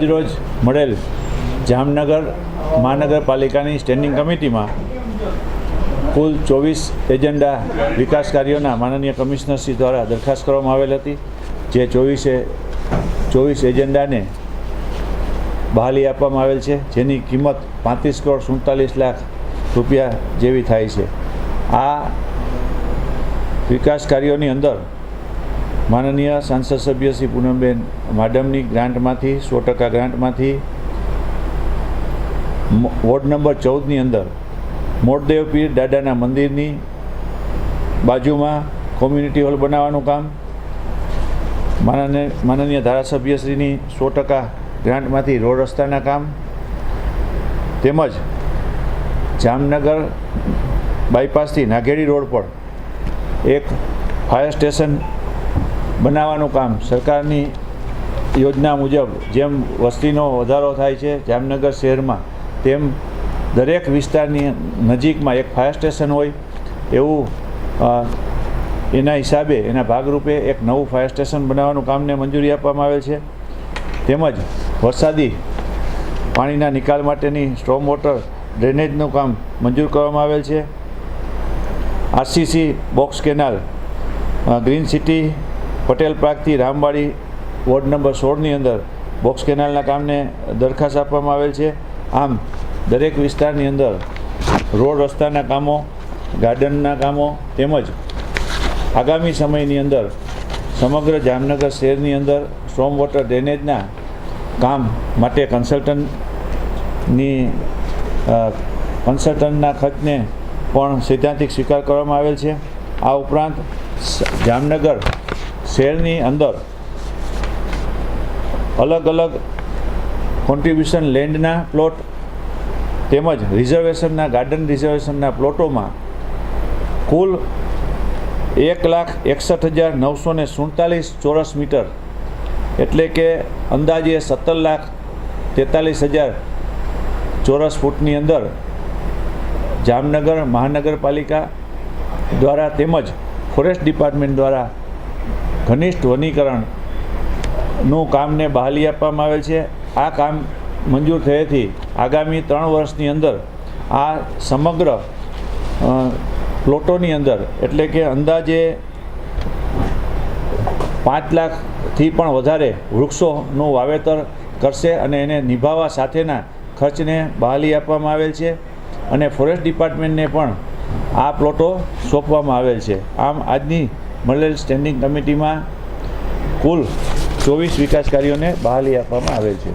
આજરોજ મળેલ જામનગર મહાનગરપાલિકાની સ્ટેન્ડિંગ કમિટીમાં કુલ ચોવીસ એજન્ડા વિકાસ કાર્યોના માનનીય કમિશનરશ્રી દ્વારા દરખાસ્ત કરવામાં આવેલ હતી, જે ચોવીસે, ચોવીસ એજન્ડાને બહાલી આપવામાં આવેલ છે, જેની કિંમત પાંત્રીસ કરોડ સુડતાલીસ લાખ રૂપિયા જેવી થાય છે. આ વિકાસ કાર્યોની અંદર માનનીય સાંસદ સભ્ય શ્રી પૂનમબેન માડમની ગ્રાન્ટમાંથી, સો ટકા ગ્રાન્ટમાંથી વોર્ડ નંબર ચૌદની અંદર મોટદેવ પીર દાદાના મંદિરની બાજુમાં કોમ્યુનિટી હોલ બનાવવાનું કામ. માનનીય માનનીય ધારાસભ્યશ્રીની સો ટકા ગ્રાન્ટમાંથી રોડ રસ્તાના કામ. તેમજ જામનગર બાયપાસથી નાઘેડી રોડ પર એક ફાયર સ્ટેશન બનાવવાનું કામ સરકારની યોજના મુજબ જેમ વસ્તીનો વધારો થાય છે, જામનગર શહેરમાં, તેમ દરેક વિસ્તારની નજીકમાં એક ફાયર સ્ટેશન હોય, એવું એના હિસાબે, એના ભાગરૂપે એક નવું ફાયર સ્ટેશન બનાવવાનું કામને મંજૂરી આપવામાં આવેલ છે. તેમજ વરસાદી પાણીના નિકાલ માટેની સ્ટ્રોમ વોટર ડ્રેનેજનું કામ મંજૂર કરવામાં આવેલ છે. RCC box canal green city Patel પાર્કથી રામવાડી વોર્ડ નંબર સોળની અંદર બોક્સ કેનાલના કામને દરખાસ્ત આપવામાં આવેલ છે. આમ, દરેક વિસ્તારની અંદર રોડ રસ્તાના કામો, ગાર્ડનના કામો તેમજ આગામી સમયની અંદર સમગ્ર જામનગર શહેરની અંદર સ્ટ્રોમ વોટર ડ્રેનેજના કામ માટે કન્સલ્ટન્ટની કન્સલ્ટન્ટના ખર્ચને પણ સૈદ્ધાંતિક સ્વીકાર કરવામાં આવેલ છે. આ ઉપરાંત જામનગર શહેરની અંદર અલગ અલગ કોન્ટ્રીબ્યુશન લેન્ડના પ્લોટ તેમજ રિઝર્વેશનના ગાર્ડન રિઝર્વેશનના પ્લોટોમાં કુલ એક લાખ એકસઠ હજાર નવસો ને સુડતાલીસ ચોરસ મીટર એટલે કે અંદાજે સત્તર લાખ તેતાલીસ હજાર ચોરસ ફૂટની અંદર જામનગર મહાનગરપાલિકા દ્વારા તેમજ ફોરેસ્ટ ડિપાર્ટમેન્ટ દ્વારા ઘનિષ્ઠ વનીકરણનું કામને બહાલી આપવામાં આવેલ છે. આ કામ મંજૂર થયેથી આગામી ત્રણ વર્ષની અંદર આ સમગ્ર પ્લોટોની અંદર, એટલે કે અંદાજે પાંચ લાખથી પણ વધારે વૃક્ષોનું વાવેતર કરશે અને એને નિભાવવા સાથેના ખર્ચને બહાલી આપવામાં આવેલ છે અને ફોરેસ્ટ ડિપાર્ટમેન્ટને પણ આ પ્લોટો સોંપવામાં આવેલ છે. આમ આજની મળેલ સ્ટેન્ડિંગ કમિટીમાં કુલ ચોવીસ વિકાસ કાર્યોને બહાલી આપવામાં આવેલ છે.